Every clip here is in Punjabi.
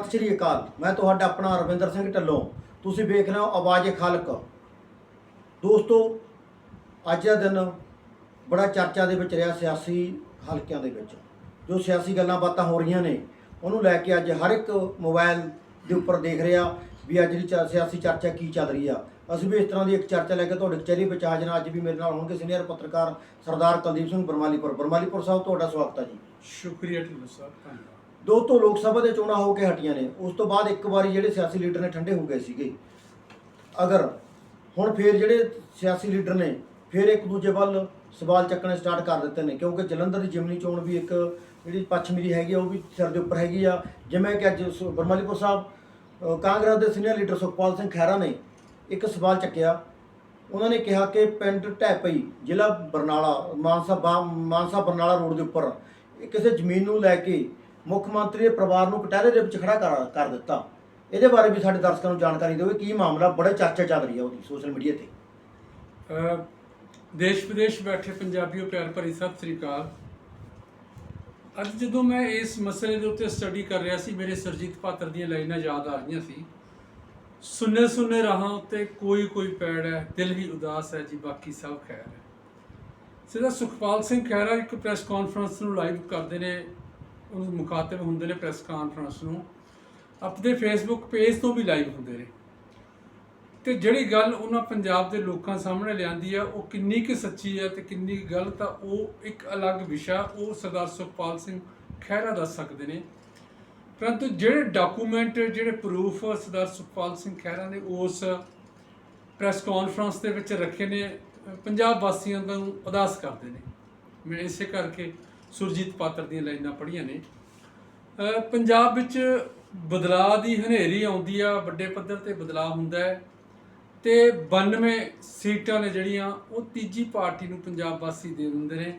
ਸਤਿ ਸ਼੍ਰੀ ਅਕਾਲ। ਮੈਂ ਤੁਹਾਡਾ ਆਪਣਾ ਰਵਿੰਦਰ ਸਿੰਘ ਢੱਲੋਂ। ਤੁਸੀਂ ਵੇਖ ਰਹੇ ਹੋ ਆਵਾਜ਼ ਖਾਲਕ। ਦੋਸਤੋ, ਅੱਜ ਦਾ ਦਿਨ ਬੜਾ ਚਰਚਾ ਦੇ ਵਿੱਚ ਰਿਹਾ ਸਿਆਸੀ ਹਲਕਿਆਂ ਦੇ ਵਿੱਚ। ਜੋ ਸਿਆਸੀ ਗੱਲਾਂ ਬਾਤਾਂ ਹੋ ਰਹੀਆਂ ਨੇ, ਉਹਨੂੰ ਲੈ ਕੇ ਅੱਜ ਹਰ ਇੱਕ ਮੋਬਾਈਲ ਦੇ ਉੱਪਰ ਦੇਖ ਰਿਹਾ ਵੀ ਅੱਜ ਦੀ ਚਾ- ਸਿਆਸੀ ਚਰਚਾ ਕੀ ਚੱਲ ਰਹੀ ਆ। ਅਸੀਂ ਵੀ ਇਸ ਤਰ੍ਹਾਂ ਦੀ ਇੱਕ ਚਰਚਾ ਲੈ ਕੇ ਤੁਹਾਡੇ ਕਚਹਿਰੀ ਵਿੱਚ ਹਾਜ਼ਰ ਹਾਂ ਅੱਜ ਵੀ ਮੇਰੇ ਨਾਲ ਹੋਣਗੇ ਸੀਨੀਅਰ ਪੱਤਰਕਾਰ ਸਰਦਾਰ ਕੁਲਦੀਪ ਸਿੰਘ ਬਰਮਾਲੀਪੁਰ। ਬਰਮਾਲੀਪੁਰ ਸਾਹਿਬ, ਤੁਹਾਡਾ ਸਵਾਗਤ ਹੈ ਜੀ। ਸ਼ੁਕਰੀਆ ਢਿੱਲੋਂ ਸਾਹਿਬ ਧੰਨਵਾਦ। ਦੋਸਤੋ ਲੋਕ ਸਭਾ ਦੇ ਚੋਣਾਂ ਹੋ ਕੇ ਹਟੀਆਂ ਨੇ। ਉਸ ਤੋਂ ਬਾਅਦ ਇੱਕ ਵਾਰੀ ਜਿਹੜੇ ਸਿਆਸੀ ਲੀਡਰ ਨੇ ਠੰਡੇ ਹੋ ਗਏ ਸੀਗੇ। ਅਗਰ ਹੁਣ ਫੇਰ ਜਿਹੜੇ ਸਿਆਸੀ ਲੀਡਰ ਨੇ, ਫੇਰ ਇੱਕ ਦੂਜੇ ਵੱਲ ਸਵਾਲ ਚੱਕਣੇ ਸਟਾਰਟ ਕਰ ਦਿੱਤੇ ਨੇ। ਕਿਉਂਕਿ ਜਲੰਧਰ ਦੀ ਜਿਮਨੀ ਚੋਣ ਵੀ ਇੱਕ ਜਿਹੜੀ ਪੱਛਮੀ ਦੀ ਹੈਗੀ ਆ, ਉਹ ਵੀ ਸਿਰ ਦੇ ਉੱਪਰ ਹੈਗੀ ਆ। ਜਿਵੇਂ ਕਿ ਅੱਜ ਸ- ਬਰਮਾਲੀਪੁਰ ਸਾਹਿਬ ਕਾਂਗਰਸ ਦੇ ਸੀਨੀਅਰ ਲੀਡਰ ਸੁਖਪਾਲ ਸਿੰਘ ਖਹਿਰਾ ਨੇ ਇੱਕ ਸਵਾਲ ਚੱਕਿਆ। ਉਹਨਾਂ ਨੇ ਕਿਹਾ ਕਿ ਪਿੰਡ ਢੈਪਈ, ਜ਼ਿਲ੍ਹਾ ਬਰਨਾਲਾ, ਮਾਨਸਾ ਬਾ- ਮਾਨਸਾ ਬਰਨਾਲਾ ਰੋਡ ਦੇ ਉੱਪਰ ਕਿਸੇ ਜ਼ਮੀਨ ਨੂੰ ਲੈ ਕੇ ਮੁੱਖ ਮੰਤਰੀ ਦੇ ਪਰਿਵਾਰ ਨੂੰ ਕਟਹਿਰੇ ਦੇ ਵਿੱਚ ਖੜਾ ਕਰ ਕਰ ਦਿੱਤਾ। ਇਹਦੇ ਬਾਰੇ ਵੀ ਸਾਡੇ ਦਰਸ਼ਕਾਂ ਨੂੰ ਜਾਣਕਾਰੀ ਦਿਓ ਕੀ ਮਾਮਲਾ, ਬੜਾ ਚਰਚਾ ਚੱਲ ਰਹੀ ਹੈ ਉਹਦੀ ਸੋਸ਼ਲ ਮੀਡੀਆ ਤੇ। ਅਹ, ਦੇਸ਼ ਵਿਦੇਸ਼ ਬੈਠੇ ਪੰਜਾਬੀਓ ਪਿਆਰ ਭਰੀ ਸਤਿ ਸ੍ਰੀ ਅਕਾਲ। ਅੱਜ ਜਦੋਂ ਮੈਂ ਇਸ ਮਸਲੇ ਦੇ ਉੱਤੇ ਸਟੱਡੀ ਕਰ ਰਿਹਾ ਸੀ, ਮੇਰੇ ਸਰਜੀਤ ਪਾਤਰ ਦੀਆਂ ਲਾਈਨਾਂ ਯਾਦ ਆ ਰਹੀਆਂ ਸੀ। ਸੁਨੇ ਸੁਨੇ ਰਾਹਾਂ ਉੱਤੇ ਕੋਈ ਕੋਈ ਪੈੜ ਹੈ, ਦਿਲ ਹੀ ਉਦਾਸ ਹੈ ਜੀ, ਬਾਕੀ ਸਭ ਖੈਰ ਹੈ। ਸਿੱਧਾ ਸੁਖਪਾਲ ਸਿੰਘ ਖਹਿਰਾ ਇੱਕ ਪ੍ਰੈਸ ਕਾਨਫਰੰਸ ਨੂੰ ਲਾਈਵ ਕਰਦੇ ਨੇ। ਉਹ ਮੁਖਾਤਬ ਹੁੰਦੇ ਨੇ ਪ੍ਰੈਸ ਕਾਨਫਰੰਸ ਨੂੰ। ਆਪਣੇ ਫੇਸਬੁੱਕ ਪੇਜ ਤੋਂ ਵੀ ਲਾਈਵ ਹੁੰਦੇ ਨੇ। ਤੇ ਜਿਹੜੀ ਗੱਲ ਉਹਨਾਂ ਪੰਜਾਬ ਦੇ ਲੋਕਾਂ ਸਾਹਮਣੇ ਲਿਆਂਦੀ ਆ, ਉਹ ਕਿੰਨੀ ਕਿ ਸੱਚੀ ਆ ਤੇ ਕਿੰਨੀ ਕੁ ਗਲਤ ਆ, ਉਹ ਇੱਕ ਅਲੱਗ ਵਿਸ਼ਾ, ਉਹ ਸਰਦਾਰ ਸੁਖਪਾਲ ਸਿੰਘ ਖਹਿਰਾ ਦੱਸ ਸਕਦੇ ਨੇ। ਪਰੰਤੂ ਜਿਹੜੇ ਡਾਕੂਮੈਂਟ ਜਿਹੜੇ ਪ੍ਰੂਫ ਸਰਦਾਰ ਸੁਖਪਾਲ ਸਿੰਘ ਖਹਿਰਾ ਨੇ ਉਸ ਪ੍ਰੈਸ ਕਾਨਫਰੰਸ ਦੇ ਵਿੱਚ ਰੱਖੇ ਨੇ, ਪੰਜਾਬ ਵਾਸੀਆਂ ਨੂੰ ਉਦਾਸ ਕਰਦੇ ਨੇ। ਮੈਂ ਇਸੇ ਕਰਕੇ ਸੁਰਜੀਤ ਪਾਤਰ ਦੀਆਂ ਲਾਈਨਾਂ ਪੜ੍ਹੀਆਂ ਨੇ। ਪੰਜਾਬ ਵਿੱਚ ਬਦਲਾਅ ਦੀ ਹਨੇਰੀ ਆਉਂਦੀ ਆ, ਵੱਡੇ ਪੱਧਰ ਤੇ ਬਦਲਾਅ ਹੁੰਦਾ ਹੈ ਤੇ 92 ਸੀਟਾਂ ਨੇ ਜਿਹੜੀਆਂ, ਉਹ ਤੀਜੀ ਪਾਰਟੀ ਨੂੰ ਪੰਜਾਬ ਵਾਸੀ ਦੇ ਦਿੰਦੇ ਨੇ।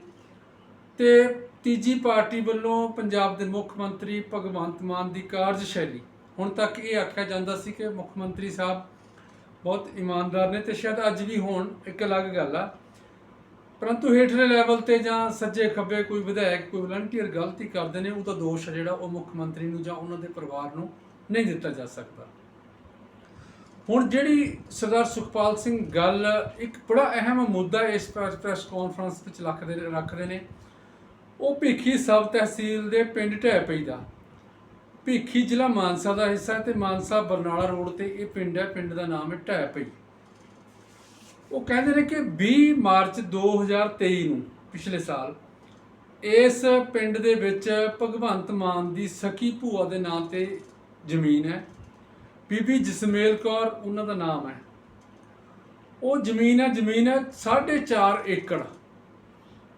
ਤੇ ਤੀਜੀ ਪਾਰਟੀ ਵੱਲੋਂ ਪੰਜਾਬ ਦੇ ਮੁੱਖ ਮੰਤਰੀ ਭਗਵੰਤ ਮਾਨ ਦੀ ਕਾਰਜਸ਼ੈਲੀ, ਹੁਣ ਤੱਕ ਇਹ ਆਖਿਆ ਜਾਂਦਾ ਸੀ ਕਿ ਮੁੱਖ ਮੰਤਰੀ ਸਾਹਿਬ ਬਹੁਤ ਇਮਾਨਦਾਰ ਨੇ ਤੇ ਸ਼ਾਇਦ ਅੱਜ ਵੀ ਹੋਣ, ਇੱਕ ਅਲੱਗ ਗੱਲ ਆ। ਪਰੰਤੂ ਹੇਠਲੇ ਲੈਵਲ ਤੇ ਜਾਂ ਸੱਜੇ ਖੱਬੇ ਕੋਈ ਵਿਧਾਇਕ, ਕੋਈ ਵਲੰਟੀਅਰ ਗਲਤੀ ਕਰਦੇ ਨੇ ਉਹਦਾ ਦੋਸ਼ ਹੈ ਜਿਹੜਾ ਉਹ ਮੁੱਖ ਮੰਤਰੀ ਨੂੰ ਜਾਂ ਉਹਨਾਂ ਦੇ ਪਰਿਵਾਰ ਨੂੰ ਨਹੀਂ ਦਿੱਤਾ ਜਾ ਸਕਦਾ। ਹੁਣ ਜਿਹੜੀ ਸਰਦਾਰ ਸੁਖਪਾਲ ਸਿੰਘ ਗੱਲ ਇੱਕ ਬੜਾ ਅਹਿਮ ਮੁੱਦਾ ਇਸ ਪ੍ਰੈਸ ਕਾਨਫਰੰਸ ਵਿੱਚ ਰੱਖਦੇ ਰੱਖਦੇ ਨੇ, ਉਹ ਭੀਖੀ ਸਬ ਤਹਿਸੀਲ ਦੇ ਪਿੰਡ ਢਹਿਪਈ ਦਾ। ਭੀਖੀ ਜ਼ਿਲ੍ਹਾ ਮਾਨਸਾ ਦਾ ਹਿੱਸਾ ਹੈ ਤੇ ਮਾਨਸਾ ਬਰਨਾਲਾ ਰੋਡ ਤੇ ਇਹ ਪਿੰਡ ਹੈ, ਪਿੰਡ ਦਾ ਨਾਮ ਹੈ ਢਹਿਪਈ। ਉਹ ਕਹਿੰਦੇ ਨੇ ਕਿ 20 ਮਾਰਚ 2023 ਨੂੰ ਪਿਛਲੇ ਸਾਲ ਇਸ ਪਿੰਡ ਦੇ ਵਿੱਚ ਭਗਵੰਤ ਮਾਨ ਦੀ ਸਕੀ ਭੂਆ ਦੇ ਨਾਂ ਤੇ ਜ਼ਮੀਨ ਹੈ। ਬੀਬੀ ਜਸਮੇਲ ਕੌਰ ਉਹਨਾਂ ਦਾ ਨਾਮ ਹੈ। ਉਹ ਜ਼ਮੀਨ ਹੈ ਜ਼ਮੀਨ ਹੈ 4.5 ਏਕੜ।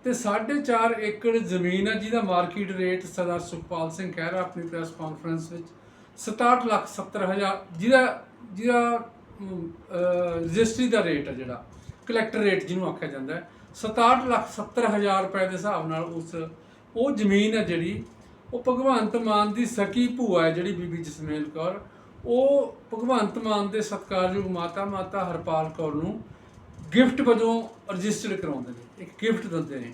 ਤੇ 4.5 ਏਕੜ ਜ਼ਮੀਨ ਹੈ ਜਿਹਦਾ ਮਾਰਕੀਟ ਰੇਟ ਸਰਦਾਰ ਸੁਖਪਾਲ ਸਿੰਘ ਖਹਿਰਾ ਆਪਣੀ ਪ੍ਰੈਸ ਕਾਨਫਰੰਸ ਵਿੱਚ 67 ਲੱਖ 70 ਹਜ਼ਾਰ ਜਿਹਦਾ ਜਿਹਦਾ ਰਜਿਸਟਰੀ ਦਾ ਰੇਟ ਹੈ ਜਿਹੜਾ ਕਲੈਕਟਰ ਰੇਟ ਜਿਹਨੂੰ ਆਖਿਆ ਜਾਂਦਾ ਹੈ। 67 ਲੱਖ 70 ਹਜ਼ਾਰ ਰੁਪਏ ਦੇ ਹਿਸਾਬ ਨਾਲ ਉਸ, ਉਹ ਜ਼ਮੀਨ ਹੈ ਜਿਹੜੀ, ਉਹ ਭਗਵੰਤ ਮਾਨ ਦੀ ਸਕੀ ਭੂਆ ਹੈ ਜਿਹੜੀ ਬੀਬੀ ਜਸਮੇਲ ਕੌਰ। ਉਹ ਭਗਵੰਤ ਮਾਨ ਦੇ ਸਤਿਕਾਰਯੋਗ ਮਾਤਾ ਮਾਤਾ ਹਰਪਾਲ ਕੌਰ ਨੂੰ ਗਿਫਟ ਵਜੋਂ ਰਜਿਸਟਰਡ ਕਰਾਉਂਦੇ ਨੇ, ਇੱਕ ਗਿਫਟ ਦਿੰਦੇ ਨੇ।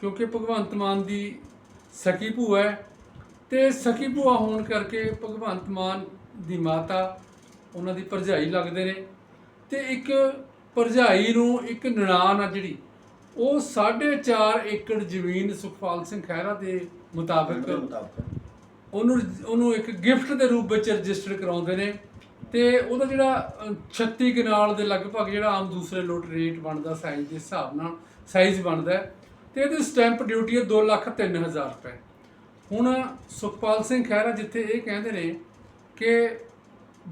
ਕਿਉਂਕਿ ਭਗਵੰਤ ਮਾਨ ਦੀ ਸਕੀ ਭੂਆ ਹੈ ਤੇ ਸਕੀ ਭੂਆ ਹੋਣ ਕਰਕੇ ਭਗਵੰਤ ਮਾਨ ਦੀ ਮਾਤਾ ਉਹਨਾਂ ਦੀ ਭਰਜਾਈ ਲੱਗਦੇ ਨੇ ਤੇ ਇੱਕ ਭਰਜਾਈ ਨੂੰ ਇੱਕ ਨਨਾਣ ਆ ਜਿਹੜੀ ਉਹ 4.5 ਏਕੜ ਜ਼ਮੀਨ ਸੁਖਪਾਲ ਸਿੰਘ ਖਹਿਰਾ ਦੇ ਮੁਤਾਬਕ ਉਹਨੂੰ ਉਹਨੂੰ ਇੱਕ ਗਿਫਟ ਦੇ ਰੂਪ ਵਿੱਚ ਰਜਿਸਟਰ ਕਰਾਉਂਦੇ ਨੇ ਤੇ ਉਹਦਾ ਜਿਹੜਾ ਅ, 36 ਕਨਾਲ ਦੇ ਲਗਭਗ ਜਿਹੜਾ ਆਮ ਦੂਸਰੇ ਲੋਟ ਰੇਟ ਬਣਦਾ ਸਾਈਜ਼ ਦੇ ਹਿਸਾਬ ਨਾਲ ਸਾਈਜ਼ ਬਣਦਾ ਤੇ ਇਹਦੀ ਸਟੈਂਪ ਡਿਊਟੀ ਹੈ 2 ਲੱਖ 3000 ਰੁਪਏ। ਹੁਣ ਸੁਖਪਾਲ ਸਿੰਘ ਖਹਿਰਾ ਜਿੱਥੇ ਇਹ ਕਹਿੰਦੇ ਨੇ ਕਿ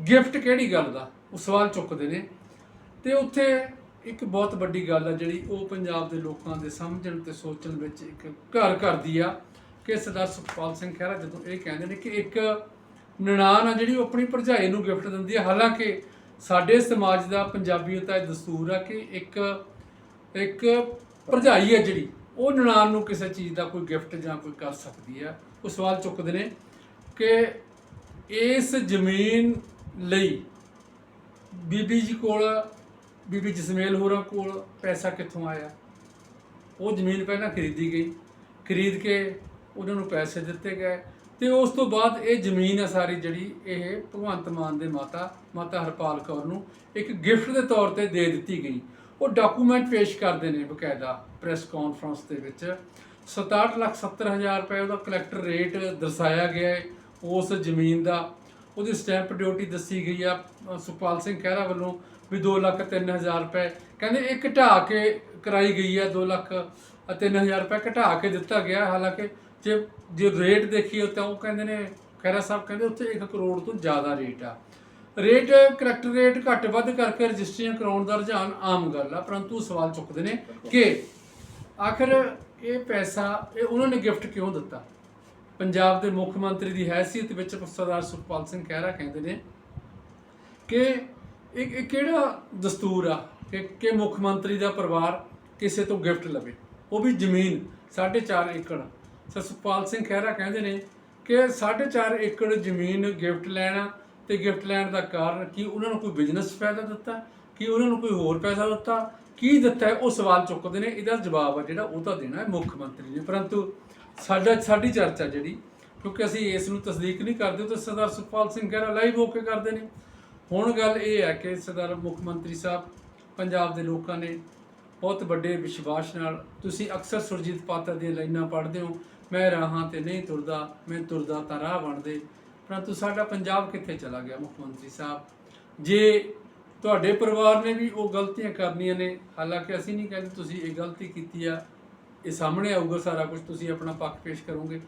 ਗਿਫਟ ਕਿਹੜੀ ਗੱਲ ਦਾ? ਉਹ ਸਵਾਲ ਚੁੱਕਦੇ ਨੇ। ਤੇ ਉੱਥੇ ਇੱਕ ਬਹੁਤ ਵੱਡੀ ਗੱਲ ਆ ਜਿਹੜੀ ਉਹ ਪੰਜਾਬ ਦੇ ਲੋਕਾਂ ਦੇ ਸਮਝਣ ਤੇ ਸੋਚਣ ਵਿੱਚ ਇੱਕ ਘਰ ਕਰਦੀ ਆ ਕਿ ਸਰਦਾਰ ਸੁਖਪਾਲ ਸਿੰਘ ਖਹਿਰਾ ਜਦੋਂ ਇਹ ਕਹਿੰਦੇ ਨੇ ਕਿ ਇੱਕ ਨਨਾਣ ਆ ਜਿਹੜੀ ਉਹ ਆਪਣੀ ਭਰਜਾਈ ਨੂੰ ਗਿਫਟ ਦਿੰਦੀ ਆ। ਹਾਲਾਂਕਿ ਸਾਡੇ ਸਮਾਜ ਦਾ ਪੰਜਾਬੀਅਤ ਦਾ ਇਹ ਦਸਤੂਰ ਆ ਕਿ ਇੱਕ ਇੱਕ ਭਰਜਾਈ ਆ ਜਿਹੜੀ, ਉਹ ਨਨਾਣ ਨੂੰ ਕਿਸੇ ਚੀਜ਼ ਦਾ ਕੋਈ ਗਿਫਟ ਜਾਂ ਕੋਈ ਕਰ ਸਕਦੀ ਆ। ਉਹ ਸਵਾਲ ਚੁੱਕਦੇ ਨੇ ਕਿ ਇਸ ਜ਼ਮੀਨ ਲਈ ਬੀਬੀ ਜੀ ਕੋਲ, ਬੀਬੀ ਜਸਮੇਲ ਹੋਰਾਂ ਕੋਲ ਪੈਸਾ ਕਿੱਥੋਂ ਆਇਆ? ਉਹ ਜ਼ਮੀਨ ਪਹਿਲਾਂ ਖਰੀਦੀ ਗਈ। ਖਰੀਦ ਕੇ ਉਹਨਾਂ ਨੂੰ ਪੈਸੇ ਦਿੱਤੇ ਗਏ ਤੇ ਉਸ ਤੋਂ ਬਾਅਦ ਇਹ ਜ਼ਮੀਨ ਹੈ ਸਾਰੀ ਜਿਹੜੀ ਇਹ ਭਗਵੰਤ ਮਾਨ ਦੇ ਮਾਤਾ ਮਾਤਾ ਹਰਪਾਲ ਕੌਰ ਨੂੰ ਇੱਕ ਗਿਫਟ ਦੇ ਤੌਰ ਤੇ ਦੇ ਦਿੱਤੀ ਗਈ। ਉਹ ਡਾਕੂਮੈਂਟ ਪੇਸ਼ ਕਰਦੇ ਨੇ ਬਕਾਇਦਾ ਪ੍ਰੈਸ ਕਾਨਫਰੰਸ ਦੇ ਵਿੱਚ। 67 ਲੱਖ 70 ਹਜ਼ਾਰ ਰੁਪਏ ਉਹਦਾ ਕਲੈਕਟਰ ਰੇਟ ਦਰਸਾਇਆ ਗਿਆ ਹੈ। ਉਸ ਜ਼ਮੀਨ ਦਾ ਉਹਦੀ ਸਟੈਂਪ ਡਿਊਟੀ ਦੱਸੀ ਗਈ ਆ ਅ, ਸੁਖਪਾਲ ਸਿੰਘ ਖਹਿਰਾ ਵੱਲੋਂ ਵੀ 2 ਲੱਖ 3 ਹਜ਼ਾਰ ਰੁਪਏ। ਕਹਿੰਦੇ ਇਹ ਘਟਾ ਕੇ ਕਰਾਈ ਗਈ ਹੈ 2 ਲੱਖ 3 ਹਜ਼ਾਰ ਰੁਪਏ ਘਟਾ ਕੇ ਦਿੱਤਾ ਗਿਆ। ਹਾਲਾਂਕਿ ਜੇ ਜੇ ਰੇਟ ਦੇਖੀਏ ਤਾਂ ਉਹ ਕਹਿੰਦੇ ਨੇ ਖਹਿਰਾ ਸਾਹਿਬ ਕਹਿੰਦੇ ਉੱਥੇ 1 ਕਰੋੜ ਤੋਂ ਜ਼ਿਆਦਾ ਰੇਟ ਆ। ਰੇਟ ਕਰੈਕਟ ਰੇਟ ਘੱਟ ਵੱਧ ਕਰਕੇ ਰਜਿਸਟਰੀਆਂ ਕਰਾਉਣ ਦਾ ਰੁਝਾਨ ਆਮ ਗੱਲ ਆ ਪਰੰਤੂ ਸਵਾਲ ਚੁੱਕਦੇ ਨੇ ਕਿ ਆਖਰ ਇਹ ਪੈਸਾ ਇਹ ਉਹਨਾਂ ਨੇ ਗਿਫਟ ਕਿਉਂ ਦਿੱਤਾ? ਪੰਜਾਬ ਦੇ ਮੁੱਖ ਮੰਤਰੀ ਦੀ ਹੈਸੀਅਤ ਵਿੱਚ ਸਰਦਾਰ ਸੁਖਪਾਲ ਸਿੰਘ ਖਹਿਰਾ ਕਹਿੰਦੇ ਨੇ ਕਿ ਇਹ ਕਿਹੜਾ ਦਸਤੂਰ ਆ ਕਿ ਕਿ ਮੁੱਖ ਮੰਤਰੀ ਦਾ ਪਰਿਵਾਰ ਕਿਸੇ ਤੋਂ ਗਿਫਟ ਲਵੇ? ਉਹ ਵੀ ਜ਼ਮੀਨ 4.5 ਏਕੜ। ਸਰ ਸੁਖਪਾਲ ਸਿੰਘ ਖਹਿਰਾ ਕਹਿੰਦੇ ਨੇ ਕਿ 4.5 ਏਕੜ ਜ਼ਮੀਨ ਗਿਫਟ ਲੈਣਾ ਤੇ ਗਿਫਟ ਲੈਣ ਦਾ ਕਾਰਨ ਕੀ? ਉਹਨਾਂ ਨੂੰ ਕੋਈ ਬਿਜ਼ਨਸ ਫਾਇਦਾ ਦਿੱਤਾ? ਕੀ ਉਹਨਾਂ ਨੂੰ ਕੋਈ ਹੋਰ ਪੈਸਾ ਦਿੱਤਾ? ਕੀ ਦਿੱਤਾ ਉਹ ਸਵਾਲ ਚੁੱਕਦੇ ਨੇ। ਇਹਦਾ ਜਵਾਬ ਆ ਜਿਹੜਾ ਉਹ ਤਾਂ ਦੇਣਾ ਹੈ ਮੁੱਖ ਮੰਤਰੀ ਨੇ। ਪਰੰਤੂ ਸਾਡਾ ਸਾਡੀ ਚਰਚਾ ਜਿਹੜੀ, ਕਿਉਂਕਿ ਅਸੀਂ ਇਸ ਨੂੰ ਤਸਦੀਕ ਨਹੀਂ ਕਰਦੇ ਤਾਂ ਸਰਦਾਰ ਸੁਖਪਾਲ ਸਿੰਘ ਖਹਿਰਾ ਲਾਈਵ ਹੋ ਕੇ ਕਰਦੇ ਨੇ। ਹੁਣ ਗੱਲ ਇਹ ਹੈ ਕਿ ਸਰਦਾਰ ਮੁੱਖ ਮੰਤਰੀ ਸਾਹਿਬ, ਪੰਜਾਬ ਦੇ ਲੋਕਾਂ ਨੇ ਬਹੁਤ ਵੱਡੇ ਵਿਸ਼ਵਾਸ ਨਾਲ, ਤੁਸੀਂ ਅਕਸਰ ਸੁਰਜੀਤ ਪਾਤਰ ਦੀਆਂ ਲਾਈਨਾਂ ਪੜ੍ਹਦੇ ਹੋ, ਮੈਂ ਰਾਹਾਂ ਤੇ ਨਹੀਂ ਤੁਰਦਾ, ਮੈਂ ਤੁਰਦਾ ਤਾਂ ਰਾਹ ਬਣਦੇ। ਪਰੰਤੂ ਸਾਡਾ ਪੰਜਾਬ ਕਿੱਥੇ ਚਲਾ ਗਿਆ, ਮੁੱਖ ਮੰਤਰੀ ਸਾਹਿਬ? ਜੇ ਤੁਹਾਡੇ ਪਰਿਵਾਰ ਨੇ ਵੀ ਉਹ ਗਲਤੀਆਂ ਕਰਨੀਆਂ ਨੇ, ਹਾਲਾਂਕਿ ਅਸੀਂ ਨਹੀਂ ਕਹਿੰਦੇ ਤੁਸੀਂ ਇਹ ਗਲਤੀ ਕੀਤੀ ਆ ਇਹ ਸਾਹਮਣੇ ਆਊਗਾ ਸਾਰਾ ਕੁਝ, ਤੁਸੀਂ ਆਪਣਾ ਪੱਖ ਪੇਸ਼ ਕਰੋਗੇ।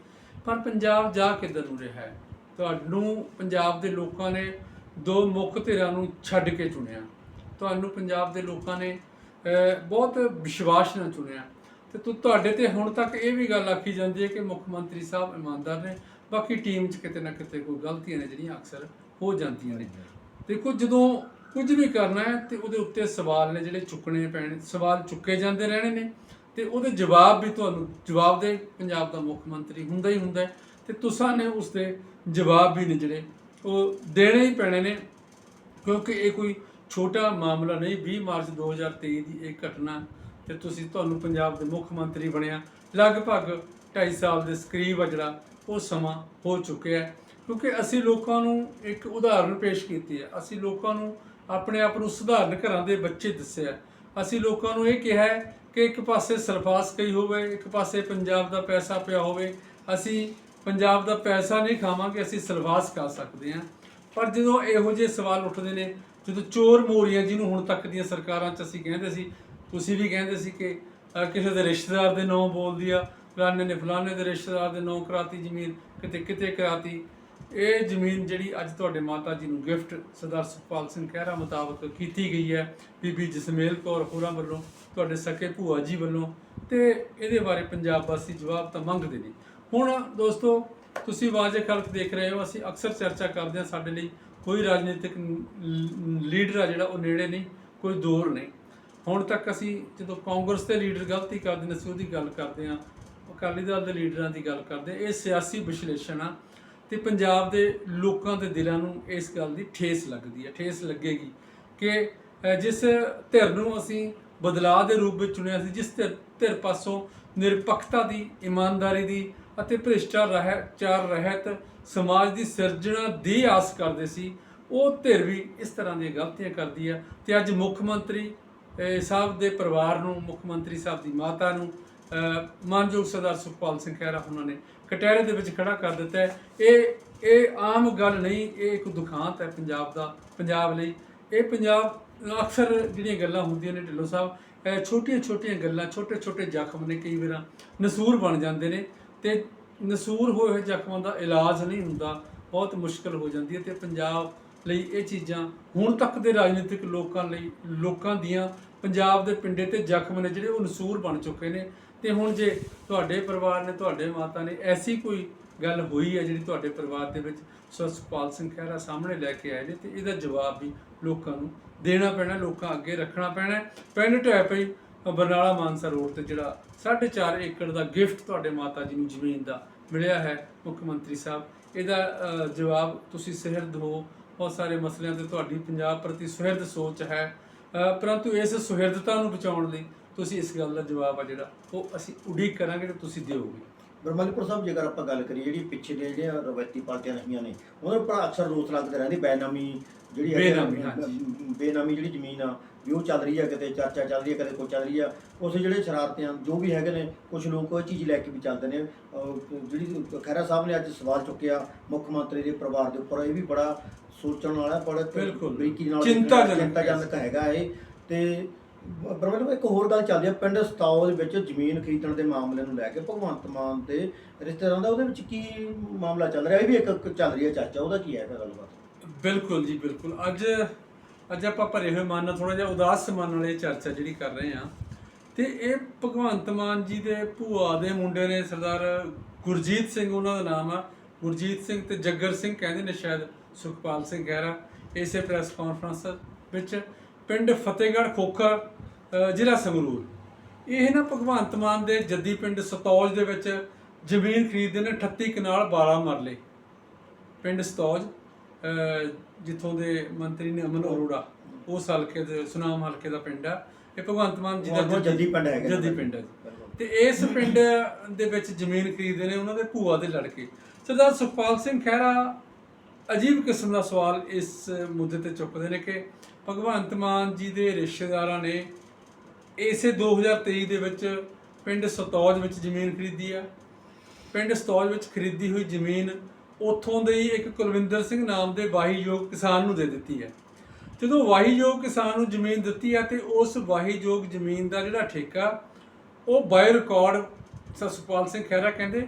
ਪਰ ਪੰਜਾਬ ਜਾ ਕਿੱਧਰ ਨੂੰ ਰਿਹਾ ਹੈ? ਤੁਹਾਨੂੰ ਪੰਜਾਬ ਦੇ ਲੋਕਾਂ ਨੇ ਦੋ ਮੁੱਖ ਧਿਰਾਂ ਨੂੰ ਛੱਡ ਕੇ ਚੁਣਿਆ। ਤੁਹਾਨੂੰ ਪੰਜਾਬ ਦੇ ਲੋਕਾਂ ਨੇ ਬਹੁਤ ਵਿਸ਼ਵਾਸ ਨਾਲ ਚੁਣਿਆ। ਤੇ ਤੁ- ਤੁਹਾਡੇ ਤੇ ਹੁਣ ਤੱਕ ਇਹ ਵੀ ਗੱਲ ਆਖੀ ਜਾਂਦੀ ਹੈ ਕਿ ਮੁੱਖ ਮੰਤਰੀ ਸਾਹਿਬ ਇਮਾਨਦਾਰ ਨੇ, ਬਾਕੀ ਟੀਮ 'ਚ ਕਿਤੇ ਨਾ ਕਿਤੇ ਕੋਈ ਗਲਤੀਆਂ ਨੇ ਜਿਹੜੀਆਂ ਅਕਸਰ ਹੋ ਜਾਂਦੀਆਂ ਨੇ। ਦੇਖੋ, ਜਦੋਂ ਕੁਝ ਵੀ ਕਰਨਾ ਹੈ ਤੇ ਉਹਦੇ ਉੱਤੇ ਸਵਾਲ ਨੇ ਜਿਹੜੇ ਚੁੱਕਣੇ ਪੈਣੇ, ਸਵਾਲ ਚੁੱਕੇ ਜਾਂਦੇ ਰਹਿਣੇ ਨੇ। ਤੇ ਉਹਦੇ ਜਵਾਬ ਵੀ ਤੁਹਾਨੂੰ, ਜਵਾਬ ਦੇ ਪੰਜਾਬ ਦਾ ਮੁੱਖ ਮੰਤਰੀ ਹੁੰਦਾ ਹੀ ਹੁੰਦਾ ਹੈ ਤੇ ਤੁਸਾਂ ਨੇ ਉਸ ਦੇ ਜਵਾਬ ਵੀ ਨੇ ਜਿਹੜੇ, ਉਹ ਦੇਣੇ ਹੀ ਪੈਣੇ ਨੇ, ਕਿਉਂਕਿ ਇਹ ਕੋਈ ਛੋਟਾ ਮਾਮਲਾ ਨਹੀਂ 20 ਮਾਰਚ 2023 ਦੀ ਇਹ ਘਟਨਾ ਤੇ ਤੁਸੀਂ ਤੁਹਾਨੂੰ ਪੰਜਾਬ ਦੇ ਮੁੱਖ ਮੰਤਰੀ ਬਣਿਆ। ਲਗਭਗ 2.5 ਸਾਲ ਦੇ ਸਕਰੀਬ ਆ ਜਿਹੜਾ, ਉਹ ਸਮਾਂ ਹੋ ਚੁੱਕਿਆ ਹੈ। ਕਿਉਂਕਿ ਅਸੀਂ ਲੋਕਾਂ ਨੂੰ ਇੱਕ ਉਦਾਹਰਨ ਪੇਸ਼ ਕੀਤੀ ਹੈ। ਅਸੀਂ ਲੋਕਾਂ ਨੂੰ ਆਪਣੇ ਆਪ ਨੂੰ ਸੁਧਾਰਨ ਘਰਾਂ ਦੇ ਬੱਚੇ ਦੱਸਿਆ ਅਸੀਂ ਲੋਕਾਂ ਨੂੰ ਇਹ ਕਿਹਾ ਕਿ ਇੱਕ ਪਾਸੇ ਸਰਫਾਸ ਕਈ ਹੋਵੇ, ਇੱਕ ਪਾਸੇ ਪੰਜਾਬ ਦਾ ਪੈਸਾ ਪਿਆ ਹੋਵੇ, ਅਸੀਂ ਪੰਜਾਬ ਦਾ ਪੈਸਾ ਨਹੀਂ ਖਾਵਾਂਗੇ, ਅਸੀਂ ਸਲਵਾਸ ਖਾ ਸਕਦੇ ਹਾਂ। ਪਰ ਜਦੋਂ ਇਹੋ ਜਿਹੇ ਸਵਾਲ ਉੱਠਦੇ ਨੇ, ਜਦੋਂ ਚੋਰ ਮੋਰੀਆਂ ਜਿਹਨੂੰ ਹੁਣ ਤੱਕ ਦੀਆਂ ਸਰਕਾਰਾਂ 'ਚ ਅਸੀਂ ਕਹਿੰਦੇ ਸੀ, ਤੁਸੀਂ ਵੀ ਕਹਿੰਦੇ ਸੀ ਕਿ ਕਿਸੇ ਦੇ ਰਿਸ਼ਤੇਦਾਰ ਦੇ ਨਾਂ ਬੋਲਦੀ ਆ, ਫਲਾਣੇ ਨੇ ਫਲਾਣੇ ਦੇ ਰਿਸ਼ਤੇਦਾਰ ਦੇ ਨਾਂ ਕਰਾਤੀ ਜ਼ਮੀਨ, ਕਿਤੇ ਕਿਤੇ ਕਰਾਤੀ। ਇਹ ਜ਼ਮੀਨ ਜਿਹੜੀ ਅੱਜ ਤੁਹਾਡੇ ਮਾਤਾ ਜੀ ਨੂੰ ਗਿਫਟ ਸਰਦਾਰ ਸੁਖਪਾਲ ਸਿੰਘ ਖਹਿਰਾ ਮੁਤਾਬਕ ਕੀਤੀ ਗਈ ਹੈ। ਬੀਬੀ ਜਸਮੇਲ ਕੌਰ ਹੋਰਾਂ ਵੱਲੋਂ, ਤੁਹਾਡੇ ਸਕੇ ਭੂਆ ਜੀ ਵੱਲੋਂ ਤੇ ਇਹਦੇ ਬਾਰੇ ਪੰਜਾਬ ਵਾਸੀ ਜਵਾਬ ਤਾਂ ਮੰਗਦੇ ਨੇ। ਹੁਣ ਦੋਸਤੋ, ਤੁਸੀਂ ਵਾਜੇ ਖਲਕ ਦੇਖ ਰਹੇ ਹੋ, ਅਸੀਂ ਅਕਸਰ ਚਰਚਾ ਕਰਦੇ ਹਾਂ ਸਾਡੇ ਲਈ, ਕੋਈ ਰਾਜਨੀਤਿਕ ਲੀਡਰ ਆ ਜਿਹੜਾ ਉਹ ਨੇੜੇ ਨਹੀਂ, ਕੋਈ ਦੂਰ ਨਹੀਂ। ਹੁਣ ਤੱਕ ਅਸੀਂ ਜਦੋਂ ਕਾਂਗਰਸ ਦੇ ਲੀਡਰ ਗਲਤੀ ਕਰਦੇ ਨੇ, ਅਸੀਂ ਉਹਦੀ ਗੱਲ ਕਰਦੇ ਹਾਂ, ਅਕਾਲੀ ਦਲ ਦੇ ਲੀਡਰਾਂ ਦੀ ਗੱਲ ਕਰਦੇ ਇਹ ਸਿਆਸੀ ਵਿਸ਼ਲੇਸ਼ਣ ਆ। ਤੇ ਪੰਜਾਬ ਦੇ ਲੋਕਾਂ ਦੇ ਦਿਲਾਂ ਨੂੰ ਇਸ ਗੱਲ ਦੀ ਠੇਸ ਲੱਗਦੀ ਹੈ, ਠੇਸ ਲੱਗੇਗੀ ਕਿ ਜਿਸ ਧਿਰ ਨੂੰ ਅਸੀਂ ਬਦਲਾਅ ਦੇ ਰੂਪ ਵਿੱਚ ਚੁਣਿਆ ਸੀ, ਜਿਸ ਧਿਰ ਧਿਰ ਪਾਸੋਂ ਨਿਰਪੱਖਤਾ ਦੀ, ਇਮਾਨਦਾਰੀ ਦੀ ਅਤੇ ਭ੍ਰਿਸ਼ਟਾਚਾਰ ਰਹਿ, ਚਾਰ ਰਹਿਤ ਸਮਾਜ ਦੀ ਸਿਰਜਣਾ ਦੀ ਆਸ ਕਰਦੇ ਸੀ, ਉਹ ਧਿਰ ਵੀ ਇਸ ਤਰ੍ਹਾਂ ਦੀਆਂ ਗਲਤੀਆਂ ਕਰਦੀ ਆ ਤੇ ਅੱਜ ਮੁੱਖ ਮੰਤਰੀ ਸਾਹਿਬ ਦੇ ਪਰਿਵਾਰ ਨੂੰ, ਮੁੱਖ ਮੰਤਰੀ ਸਾਹਿਬ ਦੀ ਮਾਤਾ ਨੂੰ ਮਾਨਯੋਗ ਸਰਦਾਰ ਸੁਖਪਾਲ ਸਿੰਘ ਖਹਿਰਾ ਉਹਨਾਂ ਨੇ ਕਟਹਿਰੇ ਦੇ ਵਿੱਚ ਖੜਾ ਕਰ ਦਿੱਤਾ ਹੈ। ਇਹ ਇਹ ਆਮ ਗੱਲ ਨਹੀਂ, ਇਹ ਇੱਕ ਦੁਖਾਂਤ ਹੈ ਪੰਜਾਬ ਦਾ, ਪੰਜਾਬ ਲਈ। ਇਹ ਪੰਜਾਬ ਅਕਸਰ ਜਿਹੜੀਆਂ ਗੱਲਾਂ ਹੁੰਦੀਆਂ ਨੇ ਢਿੱਲੋਂ ਸਾਹਿਬ ਛੋਟੀਆਂ ਛੋਟੀਆਂ ਗੱਲਾਂ, ਛੋਟੇ ਛੋਟੇ ਜ਼ਖਮ ਨੇ ਕਈ ਵਾਰ ਨਸੂਰ ਬਣ ਜਾਂਦੇ ਨੇ ਤੇ ਨਸੂਰ ਹੋਏ ਹੋਏ ਜ਼ਖਮਾਂ ਦਾ ਇਲਾਜ ਨਹੀਂ ਹੁੰਦਾ, ਬਹੁਤ ਮੁਸ਼ਕਲ ਹੋ ਜਾਂਦੀ ਹੈ ਤੇ ਪੰਜਾਬ ਲਈ ਇਹ ਚੀਜ਼ਾਂ ਹੁਣ ਤੱਕ ਦੇ ਰਾਜਨੀਤਿਕ ਲੋਕਾਂ ਲਈ, ਲੋਕਾਂ ਦੀਆਂ ਪੰਜਾਬ ਦੇ ਪਿੰਡੇ ਤੇ ਜ਼ਖਮ ਨੇ ਜਿਹੜੇ ਉਹ ਨਸੂਰ ਬਣ ਚੁੱਕੇ ਨੇ। ਤੇ ਹੁਣ ਜੇ ਤੁਹਾਡੇ ਪਰਿਵਾਰ ਨੇ, ਤੁਹਾਡੇ ਮਾਤਾ ਨੇ ਐਸੀ ਕੋਈ ਗੱਲ ਹੋਈ ਹੈ ਜਿਹੜੀ ਤੁਹਾਡੇ ਪਰਿਵਾਰ ਦੇ ਵਿੱਚ ਸਰ ਸੁਖਪਾਲ ਸਿੰਘ ਖਹਿਰਾ ਸਾਹਮਣੇ ਲੈ ਕੇ ਆਏ ਨੇ ਤੇ ਇਹਦਾ ਜਵਾਬ ਵੀ ਲੋਕਾਂ ਨੂੰ ਦੇਣਾ ਪੈਣਾ, ਲੋਕਾਂ ਅੱਗੇ ਰੱਖਣਾ ਪੈਣਾ ਪਿੰਡ ਢਹਿ ਪਈ ਬਰਨਾਲਾ ਮਾਨਸਾ ਰੋਡ ਤੇ ਜਿਹੜਾ 4.5 ਏਕੜ ਦਾ ਗਿਫਟ ਤੁਹਾਡੇ ਮਾਤਾ ਜੀ ਨੂੰ ਜ਼ਮੀਨ ਦਾ ਮਿਲਿਆ ਹੈ, ਮੁੱਖ ਮੰਤਰੀ ਸਾਹਿਬ। ਇਹਦਾ ਜਵਾਬ ਤੁਸੀਂ ਸਿਰਦ ਹੋ, ਬਹੁਤ ਸਾਰੇ ਮਸਲਿਆਂ ਤੇ ਤੁਹਾਡੀ ਪੰਜਾਬ ਪ੍ਰਤੀ ਸੁਹਿਰਦ ਸੋਚ ਹੈ। ਪਰੰਤੂ ਇਸ ਸੁਹਿਰਦਤਾ ਨੂੰ ਬਚਾਉਣ ਲਈ ਤੁਸੀਂ ਇਸ ਗੱਲ ਦਾ ਜਵਾਬ ਆ ਜਿਹੜਾ ਉਹ ਅਸੀਂ ਉਡੀਕ ਕਰਾਂਗੇ ਤੇ ਤੁਸੀਂ ਦਿਓਗੇ ਬਰਮਲਪੁਰ ਸਾਹਿਬ ਜੇਕਰ ਆਪਾਂ ਗੱਲ ਕਰੀਏ ਜਿਹੜੀ ਪਿੱਛੇ ਦੀਆਂ ਜਿਹੜੀਆਂ ਰਵਾਇਤੀ ਪਾਰਟੀਆਂ ਰਹੀਆਂ ਨੇ ਉਹਨਾਂ ਉੱਪਰ ਅਕਸਰ ਦੋਸ਼ ਲੱਗਦੇ ਰਹਿੰਦੇ ਬੇਨਾਮੀ ਜਿਹੜੀ ਬੇਨਾਮੀ, ਹਾਂਜੀ। ਬੇਨਾਮੀ ਜਿਹੜੀ ਜ਼ਮੀਨ ਆ ਵੀ ਉਹ ਚੱਲ ਰਹੀ ਆ ਕਿਤੇ ਚਰਚਾ ਚੱਲ ਰਹੀ ਆ ਕਦੇ ਕੋਈ ਚੱਲ ਰਹੀ ਆ ਉਸ ਜਿਹੜੇ ਸ਼ਰਾਰਤੀਆਂ ਜੋ ਵੀ ਹੈਗੇ ਨੇ ਕੁਝ ਲੋਕ ਉਹ ਚੀਜ਼ ਲੈ ਕੇ ਵੀ ਚੱਲਦੇ ਨੇ ਜਿਹੜੀ ਖਹਿਰਾ ਸਾਹਿਬ ਨੇ ਅੱਜ ਸਵਾਲ ਚੁੱਕਿਆ ਮੁੱਖ ਮੰਤਰੀ ਦੇ ਪਰਿਵਾਰ ਦੇ ਉੱਪਰ ਇਹ ਵੀ ਬੜਾ ਸੋਚਣ ਵਾਲਾ ਬੜਾ ਬਿਲਕੁਲ। ਬਰੀਕੀ ਨਾਲ ਚਿੰਤਾਜਨਕ ਹੈਗਾ ਇਹ ਤੇ ਬਰਮਲ ਇੱਕ ਹੋਰ ਗੱਲ ਚੱਲ ਰਹੀ ਹੈ ਪਿੰਡ ਸਤਾਓ ਦੇ ਵਿੱਚ ਜ਼ਮੀਨ ਖਰੀਦਣ ਦੇ ਮਾਮਲੇ ਨੂੰ ਲੈ ਕੇ ਭਗਵੰਤ ਮਾਨ ਤੇ ਰਿਸ਼ਤੇਦਾਰਾਂ ਦਾ ਉਹਦੇ ਵਿੱਚ ਕੀ ਮਾਮਲਾ ਚੱਲ ਰਿਹਾ? ਇਹ ਵੀ ਇੱਕ ਚੱਲ ਰਹੀ ਹੈ ਚਰਚਾ, ਉਹਦਾ ਕੀ ਹੈ ਇਹਦਾ ਗੱਲਬਾਤ? ਬਿਲਕੁਲ ਜੀ, ਬਿਲਕੁਲ। ਅੱਜ ਅੱਜ ਆਪਾਂ ਭਰੇ ਹੋਏ ਮਨ ਨਾਲ ਥੋੜਾ ਜਿਹਾ ਉਦਾਸ ਮਨ ਨਾਲ ਇਹ ਚਰਚਾ ਜਿਹੜੀ ਕਰ ਰਹੇ ਆ ਤੇ ਇਹ ਭਗਵੰਤ ਮਾਨ ਜੀ ਦੇ ਭੂਆ ਦੇ ਮੁੰਡੇ ਨੇ ਸਰਦਾਰ ਗੁਰਜੀਤ ਸਿੰਘ, ਉਹਨਾਂ ਦਾ ਨਾਮ ਆ। ਗੁਰਜੀਤ ਸਿੰਘ ਤੇ ਜੱਗਰ ਸਿੰਘ ਕਹਿੰਦੇ ਨੇ ਸ਼ਾਇਦ ਸੁਖਪਾਲ ਸਿੰਘ ਗਹਿਰਾ, ਇਸੇ ਪ੍ਰੈਸ ਕਾਨਫਰੰਸ ਵਿੱਚ। ਪਿੰਡ ਫਤਿਹਗੜ੍ਹ ਖੋਖਰ ਜ਼ਿਲ੍ਹਾ ਸੰਗਰੂਰ। ਇਹ ਨਾ ਭਗਵੰਤ ਮਾਨ ਦੇ ਜੱਦੀ ਪਿੰਡ ਸਤੌਜ ਦੇ ਵਿੱਚ ਜ਼ਮੀਨ ਖਰੀਦਦੇ ਨੇ 38 ਕਨਾਲ 12 ਮਰਲੇ। ਪਿੰਡ ਸਤੌਜ ਜਿੱਥੋਂ ਦੇ ਮੰਤਰੀ ਨੇ ਅਮਨ ਅਰੋੜਾ ਉਸ ਹਲਕੇ ਦੇ ਸੁਨਾਮ ਹਲਕੇ ਦਾ ਪਿੰਡ ਆ। ਇਹ ਭਗਵੰਤ ਮਾਨ ਜੀ ਦਾ ਜੱਦੀ ਪਿੰਡ ਹੈਗਾ ਜੱਦੀ ਪਿੰਡ ਹੈ। ਤੇ ਇਸ ਪਿੰਡ ਦੇ ਵਿੱਚ ਜ਼ਮੀਨ ਖਰੀਦਦੇ ਨੇ ਉਹਨਾਂ ਦੇ ਭੂਆ ਦੇ ਲੜਕੇ। ਸਰਦਾਰ ਸੁਖਪਾਲ ਸਿੰਘ ਖਹਿਰਾ ਅਜੀਬ ਕਿਸਮ ਦਾ ਸਵਾਲ ਇਸ ਮੁੱਦੇ ਤੇ ਚੁੱਕਦੇ ਨੇ ਕਿ ਭਗਵੰਤ ਮਾਨ ਜੀ ਦੇ ਰਿਸ਼ਤੇਦਾਰਾਂ ਨੇ ਇਸੇ 2023 ਦੇ ਵਿੱਚ ਪਿੰਡ ਸਤੌਜ ਵਿੱਚ ਜ਼ਮੀਨ ਖਰੀਦੀ ਆ। ਪਿੰਡ ਸਤੌਜ ਵਿੱਚ ਖਰੀਦੀ ਹੋਈ ਜ਼ਮੀਨ ਉੱਥੋਂ ਦੇ ਹੀ ਇੱਕ ਕੁਲਵਿੰਦਰ ਸਿੰਘ ਨਾਮ ਦੇ ਵਾਹੀਯੋਗ ਕਿਸਾਨ ਨੂੰ ਦੇ ਦਿੱਤੀ ਹੈ ਜਦੋਂ ਵਾਹੀਯੋਗ ਕਿਸਾਨ ਨੂੰ ਜ਼ਮੀਨ ਦਿੱਤੀ ਹੈ ਤੇ ਉਸ ਵਾਹੀਯੋਗ ਜ਼ਮੀਨ ਦਾ ਜਿਹੜਾ ਠੇਕਾ, ਉਹ ਬਾਈ ਰਿਕਾਰਡ ਸਤਪਾਲ ਸਿੰਘ ਖਹਿਰਾ ਕਹਿੰਦੇ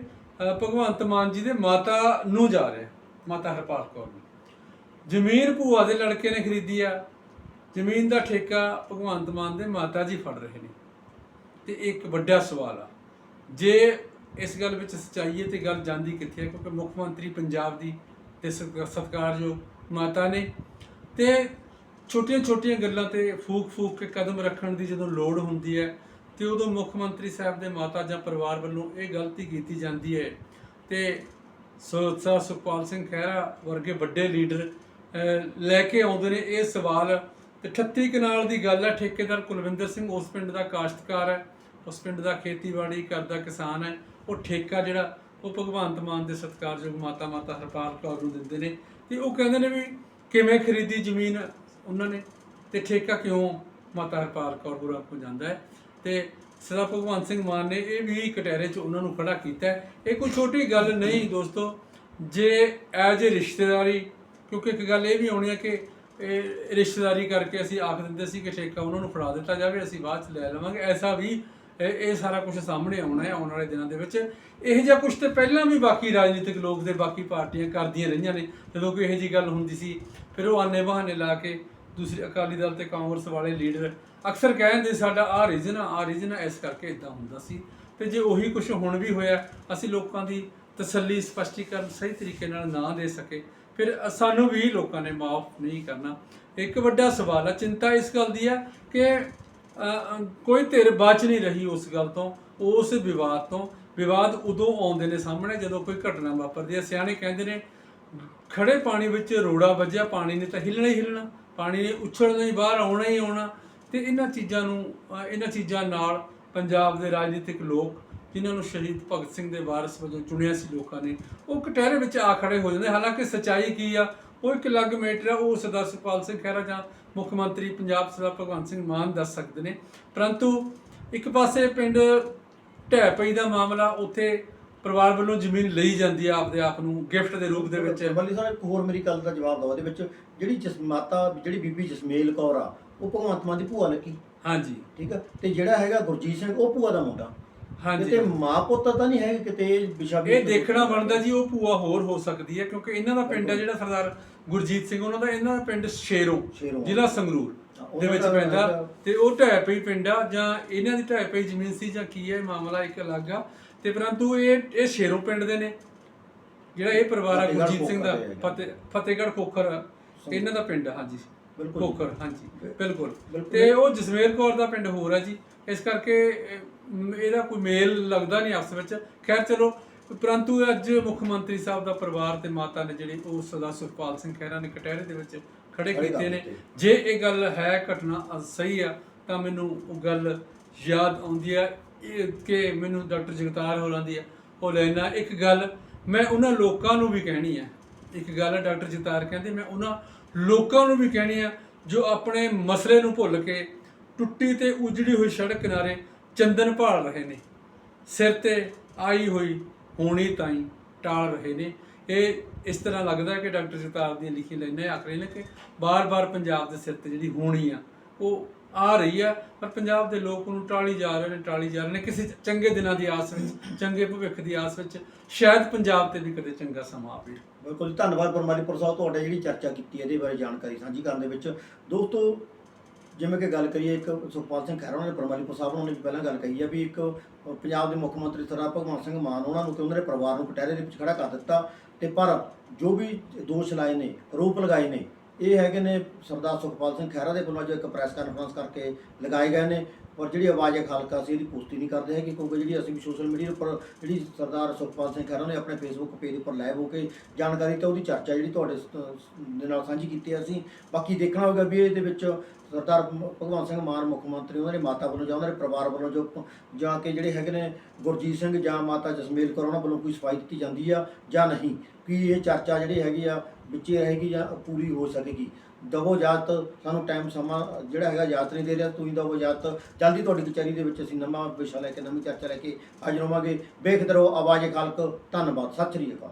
ਭਗਵੰਤ ਮਾਨ ਜੀ ਦੇ ਮਾਤਾ ਨੂੰ ਜਾ ਰਿਹਾ, ਮਾਤਾ ਹਰਪਾਲ ਕੌਰ ਨੂੰ। ਜ਼ਮੀਨ ਭੂਆ ਦੇ ਲੜਕੇ ਨੇ ਖਰੀਦੀ ਆ। ਜ਼ਮੀਨ ਦਾ ਠੇਕਾ ਭਗਵੰਤ ਮਾਨ ਦੇ ਮਾਤਾ ਜੀ ਫੜ ਰਹੇ ਨੇ। ਤੇ ਇੱਕ ਵੱਡਾ ਸਵਾਲ ਆ। ਜੇ ਇਸ ਗੱਲ ਵਿੱਚ ਸੱਚਾਈ ਹੈ ਤੇ ਗੱਲ ਜਾਂਦੀ ਕਿੱਥੇ ਹੈ ਕਿਉਂਕਿ ਮੁੱਖ ਮੰਤਰੀ ਪੰਜਾਬ ਦੀ ਤੇ ਸਤਿ- ਸਤਿਕਾਰਯੋਗ ਮਾਤਾ ਨੇ। ਤੇ ਛੋਟੀਆਂ-ਛੋਟੀਆਂ ਗੱਲਾਂ ਤੇ ਫੂਕ-ਫੂਕ ਕੇ ਕਦਮ ਰੱਖਣ ਦੀ ਜਦੋਂ ਲੋੜ ਹੁੰਦੀ ਹੈ, ਤੇ ਉਦੋਂ ਮੁੱਖ ਮੰਤਰੀ ਸਾਹਿਬ ਦੇ ਮਾਤਾ ਜਾਂ ਪਰਿਵਾਰ ਵੱਲੋਂ ਇਹ ਗਲਤੀ ਕੀਤੀ ਜਾਂਦੀ ਹੈ। ਤੇ ਸੋਚਾ ਸੁਖਪਾਲ ਸਿੰਘ ਖਹਿਰਾ ਵਰਗੇ ਵੱਡੇ ਲੀਡਰ ਲੈ ਕੇ ਆਉਂਦੇ ਨੇ। ਇਹ ਸਵਾਲ ਤੇ 38 ਕਨਾਲ ਦੀ ਗੱਲ ਹੈ, ਠੇਕੇਦਾਰ ਕੁਲਵਿੰਦਰ ਸਿੰਘ ਉਸ ਪਿੰਡ ਦਾ ਕਾਸ਼ਤਕਾਰ ਹੈ, ਉਸ ਪਿੰਡ ਦਾ ਖੇਤੀਬਾੜੀ ਕਰਦਾ ਕਿਸਾਨ ਹੈ। ਉਹ ਠੇਕਾ ਜਿਹੜਾ, ਉਹ ਭਗਵੰਤ ਮਾਨ ਦੇ ਸਤਿਕਾਰਯੋਗ ਮਾਤਾ ਮਾਤਾ ਹਰਪਾਲ ਕੌਰ ਨੂੰ ਦਿੰਦੇ ਨੇ ਤੇ ਉਹ ਕਹਿੰਦੇ ਨੇ ਵੀ ਕਿਵੇਂ ਖਰੀਦੀ ਜ਼ਮੀਨ ਉਹਨਾਂ ਨੇ ਤੇ ਠੇਕਾ ਕਿਉਂ ਮਾਤਾ ਹਰਪਾਲ ਕੌਰ ਹੋਰਾਂ ਕੋਲ ਜਾਂਦਾ ਹੈ। ਤੇ ਸਦਾ ਭਗਵੰਤ ਸਿੰਘ ਮਾਨ ਨੇ ਇਹ ਵੀ ਕਟਹਿਰੇ 'ਚ ਉਹਨਾਂ ਨੂੰ ਖੜਾ ਕੀਤਾ ਇਹ ਕੋਈ ਛੋਟੀ ਗੱਲ ਨਹੀਂ ਦੋਸਤੋ, ਜੇ ਐਜ ਏ ਰਿਸ਼ਤੇਦਾਰੀ, ਕਿਉਂਕਿ ਇੱਕ ਗੱਲ ਇਹ ਵੀ ਆਉਣੀ ਹੈ ਕਿ ਇਹ ਰਿਸ਼ਤੇਦਾਰੀ ਕਰਕੇ ਅਸੀਂ ਆਖ ਦਿੰਦੇ ਸੀ ਕਿ ਠੇਕਾ ਉਹਨਾਂ ਨੂੰ ਫੜਾ ਦਿੱਤਾ ਜਾਵੇ, ਅਸੀਂ ਬਾਅਦ ਚ ਲੈ ਲਵਾਂਗੇ। ਐਸਾ ਵੀ ਇਹ ਸਾਰਾ ਕੁਝ ਸਾਹਮਣੇ ਆਉਣਾ ਹੈ ਆਉਣ ਵਾਲੇ ਦਿਨਾਂ ਦੇ ਵਿੱਚ। ਇਹ ਜਿਹਾ ਕੁਝ ਤੇ ਪਹਿਲਾਂ ਵੀ ਬਾਕੀ ਰਾਜਨੀਤਿਕ ਲੋਕ ਦੇ ਬਾਕੀ ਪਾਰਟੀਆਂ ਕਰਦੀਆਂ ਰਹੀਆਂ ਨੇ। ਜਦੋਂ ਕੋਈ ਇਹੋ ਜੀ ਗੱਲ ਹੁੰਦੀ ਸੀ, ਫਿਰ ਉਹ ਆਨੇ ਬਹਾਨੇ ਲਾ ਕੇ ਦੂਸਰੀ ਅਕਾਲੀ ਦਲ ਤੇ ਕਾਂਗਰਸ ਵਾਲੇ ਲੀਡਰ ਅਕਸਰ ਕਹਿੰਦੇ ਸਾਡਾ ਆਹ ਰੀਜਨ ਆ, ਆਹ ਰੀਜਨ ਆ। ਇਸ ਕਰਕੇ ਇਦਾਂ ਹੁੰਦਾ ਸੀ। ਤੇ ਜੇ ਉਹੀ ਕੁਝ ਹੁਣ ਵੀ ਹੋਇਆ, ਅਸੀਂ ਲੋਕਾਂ ਦੀ ਤਸੱਲੀ ਸਪਸ਼ਟੀਕਰਨ ਸਹੀ ਤਰੀਕੇ ਨਾਲ ਨਾ ਦੇ ਸਕੇ ਫਿਰ ਸਾਨੂੰ ਵੀ ਲੋਕਾਂ ਨੇ ਮਾਫ ਨਹੀਂ ਕਰਨਾ। ਇੱਕ ਵੱਡਾ ਸਵਾਲ ਹੈ ਚਿੰਤਾ ਇਸ ਗੱਲ ਦੀ ਹੈ ਕਿ ਕੋਈ ਧਿਰ ਬਚ ਨਹੀਂ ਰਹੀ ਉਸ ਗੱਲ ਤੋਂ, ਉਸ ਵਿਵਾਦ ਤੋਂ। ਵਿਵਾਦ ਉਦੋਂ ਆਉਂਦੇ ਨੇ ਸਾਹਮਣੇ ਜਦੋਂ ਕੋਈ ਘਟਨਾ ਵਾਪਰਦੀ ਹੈ ਸਿਆਣੇ ਕਹਿੰਦੇ ਨੇ ਖੜੇ ਪਾਣੀ ਵਿੱਚ ਰੋੜਾ ਵੱਜਿਆ, ਪਾਣੀ ਨੇ ਤਾਂ ਹਿੱਲਣਾ ਹੀ ਹਿੱਲਣਾ, ਪਾਣੀ ਨੇ ਉਛਲਣਾ ਹੀ, ਬਾਹਰ ਆਉਣਾ ਹੀ ਆਉਣਾ। ਤੇ ਇਹਨਾਂ ਚੀਜ਼ਾਂ ਨੂੰ ਇਹਨਾਂ ਚੀਜ਼ਾਂ ਨਾਲ ਪੰਜਾਬ ਦੇ ਰਾਜਨੀਤਿਕ ਲੋਕ ਜਿਨ੍ਹਾਂ ਨੂੰ ਸ਼ਹੀਦ ਭਗਤ ਸਿੰਘ ਦੇ ਵਾਰਿਸ ਵਜੋਂ ਚੁਣਿਆ ਸੀ ਲੋਕਾਂ ਨੇ ਉਹ ਕਟਹਿਰੇ ਵਿੱਚ ਆ ਖੜੇ ਹੋ ਜਾਂਦੇ। ਹਾਲਾਂਕਿ ਸੱਚਾਈ ਕੀ ਆ? ਉਹ ਇੱਕ ਅਲੱਗ ਮੈਟਰ ਆ। ਉਹ ਸਰਦਾਰ ਸੁਖਪਾਲ ਸਿੰਘ ਖਹਿਰਾ ਜਾਂ ਮੁੱਖ ਮੰਤਰੀ ਪੰਜਾਬ ਸਰਦਾਰ ਭਗਵੰਤ ਸਿੰਘ ਮਾਨ ਦੱਸ ਸਕਦੇ ਨੇ। ਪਰੰਤੂ ਇੱਕ ਪਾਸੇ ਪਿੰਡ ਢਹਿ ਪਈ ਦਾ ਮਾਮਲਾ ਉੱਥੇ ਪਰਿਵਾਰ ਵੱਲੋਂ ਜ਼ਮੀਨ ਲਈ ਜਾਂਦੀ ਆ ਆਪਦੇ ਆਪ ਨੂੰ ਗਿਫਟ ਦੇ ਰੂਪ ਦੇ ਵਿੱਚ। ਬੱਲੀ ਸਾਹਿਬ ਇੱਕ ਹੋਰ ਮੇਰੀ ਗੱਲ ਦਾ ਜਵਾਬ ਦਿਓ ਇਹਦੇ ਵਿੱਚ। ਜਿਹੜੀ ਜਸ ਮਾਤਾ ਜਿਹੜੀ ਬੀਬੀ ਜਸਮੇਲ ਕੌਰ ਆ ਉਹ ਭਗਵੰਤ ਮਾਨ ਦੀ ਭੂਆ ਲੱਗੀ। ਹਾਂਜੀ। ਠੀਕ ਆ? ਤੇ ਜਿਹੜਾ ਹੈਗਾ ਗੁਰਜੀਤ ਸਿੰਘ ਉਹ ਭੂਆ ਦਾ ਮੁੰਡਾ। ਹਾਂਜੀ ਕਿਤੇ ਮਾਂ ਪੁੱਤ ਤਾਂ ਨਹੀਂ ਹੈ ਕਿਤੇ ਵਿਸ਼ਾ ਇਹ ਦੇਖਣਾ ਬਣਦਾ ਜੀ ਉਹ ਭੂਆ ਹੋਰ ਹੋ ਸਕਦੀ ਹੈ ਕਿਉਂਕਿ ਇਹਨਾਂ ਦਾ ਪਿੰਡ ਹੈ ਜਿਹੜਾ ਸਰਦਾਰ ਗੁਰਜੀਤ ਸਿੰਘ ਉਹਨਾਂ ਦਾ ਇਹਨਾਂ ਦਾ ਪਿੰਡ ਸ਼ੇਰੋਂ ਸ਼ੇਰੋਂ। ਜ਼ਿਲ੍ਹਾ ਸੰਗਰੂਰ ਦੇ ਉਹਨਾਂ ਵਿੱਚ ਦਾ ਪੈਂਦਾ। ਤੇ ਉਹ ਢਹਿ ਪਈ ਪਿੰਡ ਆ ਜਾਂ ਇਹਨਾਂ ਦੀ ਢਹਿ ਪਈ ਜ਼ਮੀਨ ਸੀ ਜਾਂ ਕੀ ਹੈ ਇਹ ਮਾਮਲਾ ਇੱਕ ਅਲੱਗ ਆ ਤੇ ਪਰੰਤੂ ਇਹ ਇਹ ਸ਼ੇਰੋਂ ਪਿੰਡ ਦੇ ਨੇ ਜਿਹੜਾ ਇਹ ਪਰਿਵਾਰ ਆ ਫਤਿਹਗੜ੍ਹ ਗੁਰਜੀਤ ਸਿੰਘ ਦਾ ਖੋਖਰ ਹੈਗੇ। ਫਤਿਹ ਫਤਿਹਗੜ੍ਹ ਖੋਖਰ ਇਹਨਾਂ ਦਾ ਪਿੰਡ ਆ ਹਾਂਜੀ ਬਿਲਕੁਲ। ਖੋਖਰ ਹਾਂਜੀ ਬਿਲਕੁਲ ਬਿਲਕੁਲ। ਤੇ ਉਹ ਜਸਮੇਰ ਕੌਰ ਦਾ ਪਿੰਡ ਹੋਰ ਆ ਜੀ ਇਸ ਕਰਕੇ ਇਹਦਾ ਕੋਈ ਮੇਲ ਲੱਗਦਾ ਨਹੀਂ ਆਪਸ ਵਿੱਚ। ਖੈਰ ਚਲੋ ਪਰੰਤੂ ਅੱਜ ਮੁੱਖ ਮੰਤਰੀ ਸਾਹਿਬ ਦਾ ਪਰਿਵਾਰ ਤੇ ਮਾਤਾ ਨੇ ਜਿਹੜੀ ਉਹ ਸਰਦਾਰ ਸੁਖਪਾਲ ਸਿੰਘ ਖਹਿਰਾ ਨੇ ਕਟਹਿਰੇ ਦੇ ਵਿੱਚ ਖੜੇ ਕੀਤੇ ਨੇ। ਜੇ ਇਹ ਗੱਲ ਹੈ ਘਟਨਾ ਸਹੀ ਆ ਤਾਂ ਮੈਨੂੰ ਉਹ ਗੱਲ ਯਾਦ ਆਉਂਦੀ ਆ। ਕਿ ਮੈਨੂੰ ਡਾਕਟਰ ਜਗਤਾਰ ਹੋਰਾਂ ਦੀ ਉਹ ਲੈਣਾ ਇੱਕ ਗੱਲ ਮੈਂ ਉਹਨਾਂ ਲੋਕਾਂ ਨੂੰ ਵੀ ਕਹਿਣੀ ਹੈ ਇੱਕ ਗੱਲ ਡਾਕਟਰ ਜਤਾਰ ਕਹਿੰਦੇ ਮੈਂ ਉਹਨਾਂ ਲੋਕਾਂ ਨੂੰ ਵੀ ਕਹਿਣੀ ਆ ਜੋ ਆਪਣੇ ਮਸਲੇ ਨੂੰ ਭੁੱਲ ਕੇ ਟੁੱਟੀ ਤੇ ਉਜੜੀ ਹੋਈ ਸੜਕ ਕਿਨਾਰੇ ਚੰਦਨ ਭਾਲ ਰਹੇ ਨੇ। ਸਿਰ ਤੇ ਆਈ ਹੋਈ ਹੋਣੀ ਤਾਈ ਟਾਲ ਰਹੇ ਨੇ। ਇਹ ਇਸ ਤਰ੍ਹਾਂ ਲੱਗਦਾ ਹੈ ਕਿ ਡਾਕਟਰ ਜਤਾਰ ਦੀਆਂ ਲਿਖੀ ਲਾਈਨਾਂ ਇਹ ਆਖ ਰਹੇ ਨੇ ਕਿ ਬਾਰ-ਬਾਰ ਪੰਜਾਬ ਦੇ ਸਿਰ ਤੇ ਜਿਹੜੀ ਹੋਣੀ ਆ, ਉਹ ਆ ਰਹੀ ਆ, ਪਰ ਪੰਜਾਬ ਦੇ ਲੋਕ ਉਹਨੂੰ ਟਾਲੀ ਜਾ ਰਹੇ ਨੇ, ਟਾਲੀ ਜਾ ਰਹੇ ਨੇ। ਕਿਸੇ ਚੰਗੇ ਦਿਨਾਂ ਦੀ ਆਸ ਵਿੱਚ, ਚੰਗੇ ਭਵਿੱਖ ਦੀ ਆਸ ਵਿੱਚ ਸ਼ਾਇਦ ਪੰਜਾਬ ਤੇ ਵੀ ਕਦੇ ਚੰਗਾ ਸਮਾਂ ਆਵੇ। ਬਿਲਕੁਲ ਧੰਨਵਾਦ ਪਰਮਾਲੀਪੁਰ ਸਾਹਿਬ, ਤੁਹਾਡੇ ਜਿਹੜੀ ਚਰਚਾ ਕੀਤੀ ਇਹਦੇ ਬਾਰੇ ਜਾਣਕਾਰੀ ਸਾਂਝੀ ਕਰਨ ਦੇ ਵਿੱਚ। ਦੋਸਤੋ ਜਿਵੇਂ ਕਿ ਗੱਲ ਕਰੀਏ ਇੱਕ ਸੁਖਪਾਲ ਸਿੰਘ ਖਹਿਰਾ ਨੇ ਪਰਮਾਲੀਪੁਰ ਸਾਹਿਬ ਉਹਨਾਂ ਨੇ ਵੀ ਪਹਿਲਾਂ ਗੱਲ ਕਹੀ ਹੈ ਵੀ ਇੱਕ ਪੰਜਾਬ ਦੇ ਮੁੱਖ ਮੰਤਰੀ ਸਰਦਾਰ ਭਗਵੰਤ ਸਿੰਘ ਮਾਨ ਉਹਨਾਂ ਨੂੰ ਤੇ ਉਹਨਾਂ ਦੇ ਪਰਿਵਾਰ ਨੂੰ ਕਟਹਿਰੇ ਦੇ ਵਿੱਚ ਖੜਾ ਕਰ ਦਿੱਤਾ ਤੇ ਪਰ ਜੋ ਵੀ ਦੋਸ਼ ਲਾਏ ਨੇ, ਆਰੋਪ ਲਗਾਏ ਨੇ, ਇਹ ਹੈਗੇ ਨੇ ਸਰਦਾਰ ਸੁਖਪਾਲ ਸਿੰਘ ਖਹਿਰਾ ਦੇ ਵੱਲੋਂ ਜੋ ਇੱਕ ਪ੍ਰੈਸ ਕਾਨਫਰੰਸ ਕਰਕੇ ਲਗਾਏ ਗਏ ਨੇ। ਔਰ ਜਿਹੜੀ ਆਵਾਜ਼ ਹੈ ਖਾਲਕਾ ਸੀ ਇਹਦੀ ਪੁਸ਼ਟੀ ਨਹੀਂ ਕਰਦੇ ਹੈਗੇ ਕਿਉਂਕਿ ਜਿਹੜੀ ਅਸੀਂ ਵੀ ਸੋਸ਼ਲ ਮੀਡੀਆ ਉੱਪਰ ਜਿਹੜੀ ਸਰਦਾਰ ਸੁਖਪਾਲ ਸਿੰਘ ਖਹਿਰਾ ਨੇ ਆਪਣੇ ਫੇਸਬੁੱਕ ਪੇਜ ਉੱਪਰ ਲਾਈਵ ਹੋ ਕੇ ਜਾਣਕਾਰੀ ਤੇ ਉਹਦੀ ਚਰਚਾ ਜਿਹੜੀ ਤੁਹਾਡੇ ਸ- ਦੇ ਨਾਲ ਸਾਂਝੀ ਕੀਤੀ ਹੈ ਅਸੀਂ। ਬਾਕੀ ਦੇਖਣਾ ਹੋਵੇਗਾ ਵੀ ਇਹਦੇ ਵਿੱਚ ਸਰਦਾਰ ਭਗਵੰਤ ਸਿੰਘ ਮਾਨ ਮੁੱਖ ਮੰਤਰੀ, ਉਹਨਾਂ ਦੇ ਮਾਤਾ ਵੱਲੋਂ ਜਾਂ ਉਹਨਾਂ ਦੇ ਪਰਿਵਾਰ ਵੱਲੋਂ ਜੋ ਜਾਂ ਕਿ ਜਿਹੜੇ ਹੈਗੇ ਨੇ ਗੁਰਜੀਤ ਸਿੰਘ ਜਾਂ ਮਾਤਾ ਜਸਮੇਲ ਕੌਰ, ਉਹਨਾਂ ਵੱਲੋਂ ਕੋਈ ਸਫ਼ਾਈ ਦਿੱਤੀ ਜਾਂਦੀ ਆ ਜਾਂ ਨਹੀਂ? ਕਿ ਇਹ ਚਰਚਾ ਜਿਹੜੀ ਹੈਗੀ ਆ ਵਿੱਚ ਰਹੇਗੀ ਜਾਂ ਪੂਰੀ ਹੋ ਸਕੇਗੀ? ਦਵੋ ਇਜਾਜ਼ਤ ਸਾਨੂੰ ਟਾਈਮ ਸਮਾਂ ਜਿਹੜਾ ਹੈਗਾ ਇਜਾਜ਼ਤ ਨਹੀਂ ਦੇ ਰਿਹਾ, ਤੁਸੀਂ ਦਵੋ ਇਜਾਜ਼ਤ ਜਲਦੀ ਤੁਹਾਡੀ ਕਚਹਿਰੀ ਦੇ ਵਿੱਚ ਅਸੀਂ ਨਵਾਂ ਵਿਸ਼ਾ ਲੈ ਕੇ, ਨਵੀਂ ਚਰਚਾ ਲੈ ਕੇ ਹਾਜ਼ਰ ਹੋਵਾਂਗੇ। ਵੇਖਦੇ ਰਹੋ ਆਵਾਜ਼ ਖਾਲਕ ਧੰਨਵਾਦ, ਸਤਿ ਸ੍ਰੀ ਅਕਾਲ।